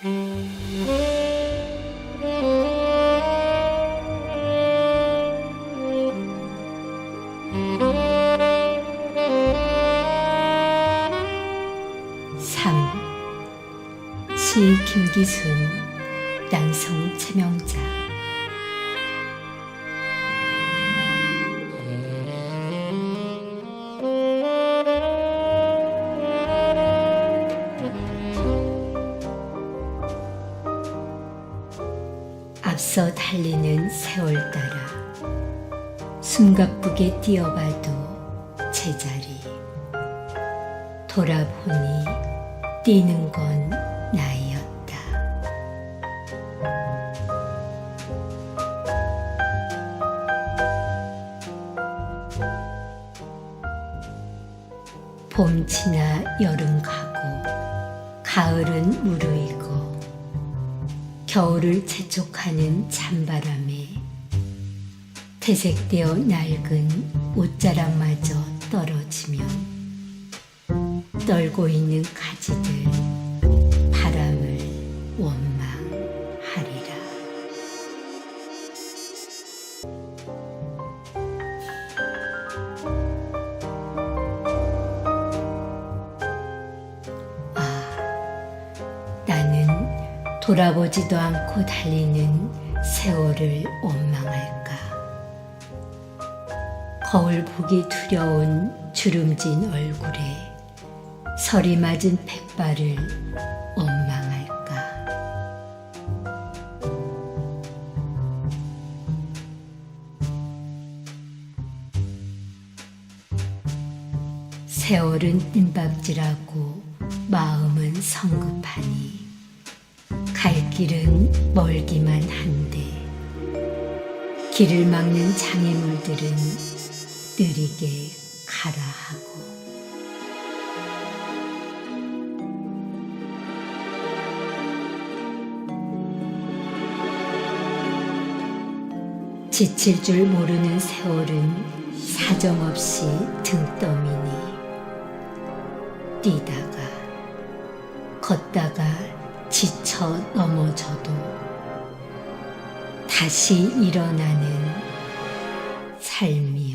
삼. 시 김기순 낭송 최명자 앞서 달리는 세월 따라 숨가쁘게 뛰어봐도 제자리 돌아보니 뛰는 건 나이였다. 봄 지나 여름 가고 가을은 무르익어 겨울을 재촉하는 찬바람에 퇴색되어 낡은 옷자락마저 떨어지면 떨고 있는 가지들 돌아보지도 않고 달리는 세월을 원망할까? 거울 보기 두려운 주름진 얼굴에 설이 맞은 백발을 원망할까? 세월은 뜀박질하고 마음은 성급하니 갈 길은 멀기만 한데 길을 막는 장애물들은 느리게 가라 하고. 지칠 줄 모르는 세월은 사정없이 등떠미니 뛰다가 걷다가 지쳐 넘어져도 다시 일어나는 삶이여라.